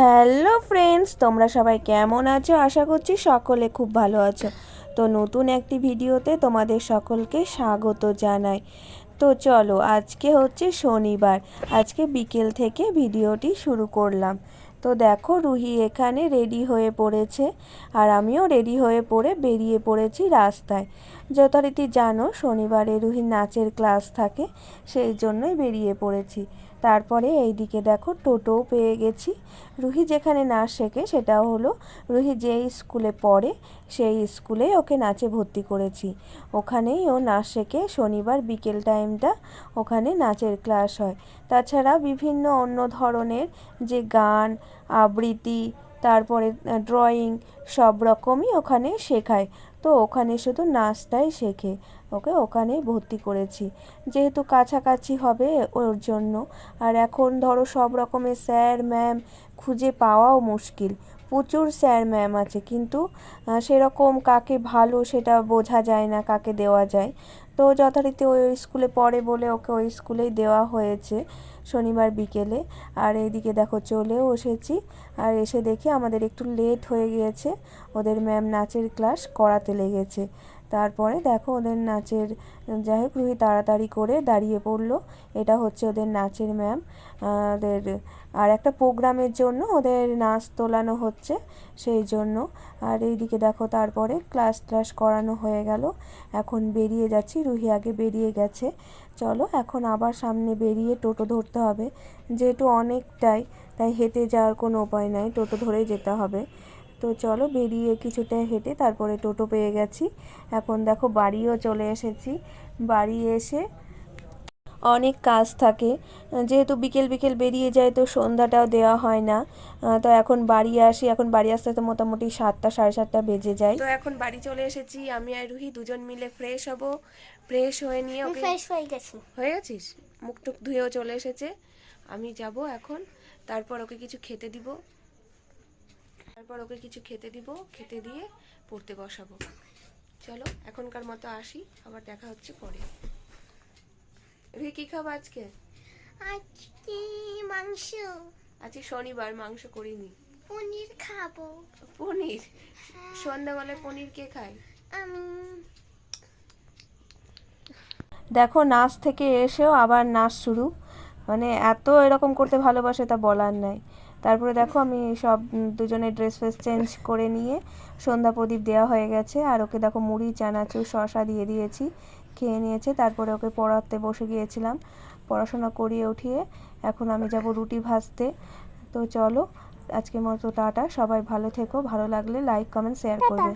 Hello friends, তোমরা সবাই কেমন আছো? আশা করছি সকলে খুব ভালো আছো। তো নতুন একটি ভিডিওতে তোমাদের সকলকে স্বাগত জানাই। তো চলো, আজকে হচ্ছে শনিবার। আজকে বিকেল থেকে ভিডিওটি শুরু করলাম। তো দেখো রুহি এখানে রেডি হয়ে পড়েছে আর আমিও রেডি হয়ে পড়ে বেরিয়ে পড়েছি রাস্তায়। যথারীতি জানো শনিবারে রুহির নাচের ক্লাস থাকে, সেই জন্যই বেরিয়ে পড়েছি। তারপরে এইদিকে দেখো টোটোও পেয়ে গেছি। রুহি যেখানে নাচ শেখে সেটা হলো, রুহি যেই স্কুলে পড়ে সেই স্কুলেই ওকে নাচে ভর্তি করেছি। ওখানেই ও নাচ শেখে শনিবার বিকেল টাইমটা ওখানে নাচের ক্লাস হয়। তাছাড়া বিভিন্ন অন্য ধরনের যে গান আবৃত্তি, তারপরে ড্রয়িং সব রকমই ওখানে শেখায়। তো ওখানে শুধু নাচটাই শেখে। ওকে ওখানেই ভর্তি করেছি। যেহেতু কাছাকাছি হবে ওর জন্য। আর এখন ধরো সব রকমের স্যার, ম্যাম খুঁজে পাওয়াও মুশকিল। প্রচুর স্যার, ম্যাম আছে। কিন্তু সেরকম কাকে ভালো সেটা বোঝা যায় না, কাকে দেওয়া যায়। তো যথারীতি ওই স্কুলে পড়ে বলে ওকে ওই স্কুলেই দেওয়া হয়েছে শনিবার বিকেলে। আর এইদিকে দেখো চলেও এসেছি। আর এসে দেখি আমাদের একটু লেট হয়ে গিয়েছে। ওদের ম্যাম নাচের ক্লাস করাতে লেগেছে। তারপরে দেখো ওদের নাচের, যাই হোক রুহি তাড়াতাড়ি করে দাঁড়িয়ে পড়ল। এটা হচ্ছে ওদের নাচের ম্যাম। ওদের আর একটা প্রোগ্রামের জন্য ওদের নাচ তোলানো হচ্ছে সেই জন্য। আর এইদিকে দেখো তারপরে ক্লাস ক্লাস করানো হয়ে গেল। এখন বেরিয়ে যাচ্ছি, রুহি আগে বেরিয়ে গেছে। চলো এখন আবার সামনে বেরিয়ে টোটো ধরতে হবে। যেহেতু অনেকটাই, তাই হেঁটে যাওয়ার কোনো উপায় নাই, টোটো ধরেই যেতে হবে। তো চলো বেরিয়ে কিছুটা হেঁটে তারপরে টোটো পেয়ে গেছি। এখন দেখো বাড়িও চলে এসেছি। বাড়ি এসে অনেক কাজ থাকে। যেহেতু বিকেল বিকেল বেরিয়ে যায় তো সন্ধ্যাটাও দেওয়া হয় না। তো এখন বাড়ি আসি। এখন বাড়ি আসতে তো মোটামুটি সাতটা সাড়ে সাতটা বেজে যায়। তো এখন বাড়ি চলে এসেছি। আমি আর রুহি দুজন মিলে ফ্রেশ হব। ফ্রেশ হয়ে নিয়ে ওকে ফ্রেশ হয়ে গেছি। হয়ে গেছিস? মুখ টুক ধুয়েও চলে এসেছে। আমি যাব এখন। তারপর ওকে কিছু খেতে দিব। তারপর ওকে কিছু খেতে দিব খেতে দিয়ে পড়তে বসাবো। চলো এখনকার মতো আসি আবার দেখা হচ্ছে পরে। রুহি কি খাব আজকে? আজকে মাংস। আজকে শনিবার মাংস করিনি। পনির খাব। পনির? সন্ধ্যাবেলায় পনির কে খায়? আমি। দেখো নাচ থেকে এসেও আবার নাচ শুরু। মানে এত এরকম করতে ভালোবাসে তা বলার নাই। তারপরে দেখো আমি সব দুজনের ড্রেস ফ্রেস চেঞ্জ করে নিয়ে সন্ধ্যা প্রদীপ দেওয়া হয়ে গেছে। আর ওকে দেখো মুড়ি, চানাচুর শশা দিয়ে দিয়েছি, খেয়ে নিয়েছে। তারপরে ওকে পড়াতে বসে গিয়েছিলাম, পড়াশোনা করিয়ে উঠিয়ে। এখন আমি যাব রুটি ভাজতে। তো চলো, আজকের মতো টাটা। সবাই ভালো থেকো, ভালো লাগলে লাইক কমেন্ট শেয়ার করবে।